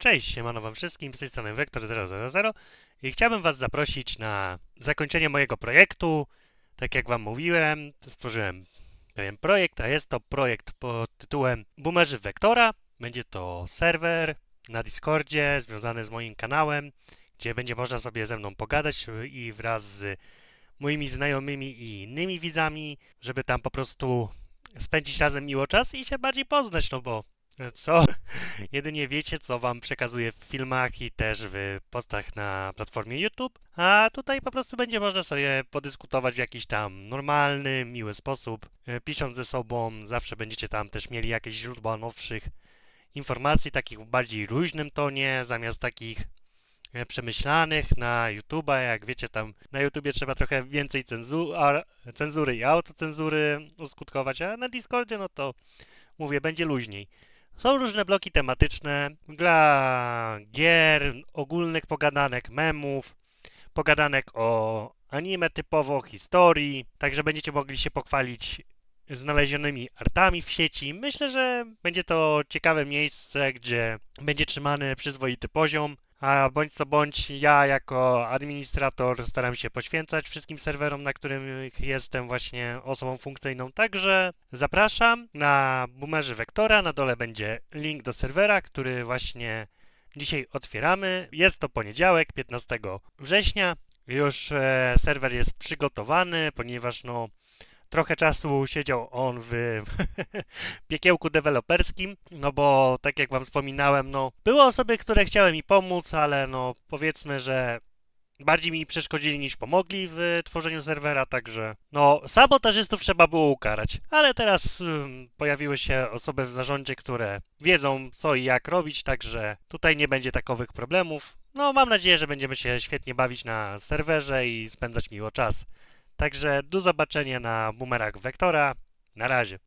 Cześć, siemano wam wszystkim, z tej strony Vektor000 i chciałbym was zaprosić na zakończenie mojego projektu. Tak jak wam mówiłem, stworzyłem pewien projekt, a jest to projekt pod tytułem Boomerzy Vektora. Będzie to serwer na Discordzie związany z moim kanałem, gdzie będzie można sobie ze mną pogadać i wraz z moimi znajomymi i innymi widzami, żeby tam po prostu spędzić razem miło czas i się bardziej poznać, no bo co? Jedynie wiecie, co wam przekazuję w filmach i też w postach na platformie YouTube, a tutaj po prostu będzie można sobie podyskutować w jakiś tam normalny, miły sposób, e, pisząc ze sobą, zawsze będziecie tam też mieli jakieś źródła nowszych informacji, takich w bardziej luźnym tonie, zamiast takich e, przemyślanych na YouTube'a, jak wiecie tam na YouTubie trzeba trochę więcej cenzu a, cenzury i autocenzury uskutkować, a na Discordzie no to mówię, będzie luźniej. Są różne bloki tematyczne dla gier, ogólnych pogadanek, memów, pogadanek o anime typowo, historii, także będziecie mogli się pochwalić znalezionymi artami w sieci. Myślę, że będzie to ciekawe miejsce, gdzie będzie trzymany przyzwoity poziom, a bądź co bądź ja jako administrator staram się poświęcać wszystkim serwerom, na których jestem właśnie osobą funkcyjną. Także zapraszam na Boomerzy Vektora. Na dole będzie link do serwera, który właśnie dzisiaj otwieramy. Jest to poniedziałek, 15 września. Już e, serwer jest przygotowany, ponieważ no trochę czasu siedział on w piekiełku deweloperskim, no bo tak jak wam wspominałem, no były osoby, które chciały mi pomóc, ale no powiedzmy, że bardziej mi przeszkodzili niż pomogli w tworzeniu serwera, także no sabotażystów trzeba było ukarać. Ale teraz ym, pojawiły się osoby w zarządzie, które wiedzą co i jak robić, także tutaj nie będzie takowych problemów. No mam nadzieję, że będziemy się świetnie bawić na serwerze i spędzać miło czas. Także do zobaczenia na boomerach Vektora. Na razie.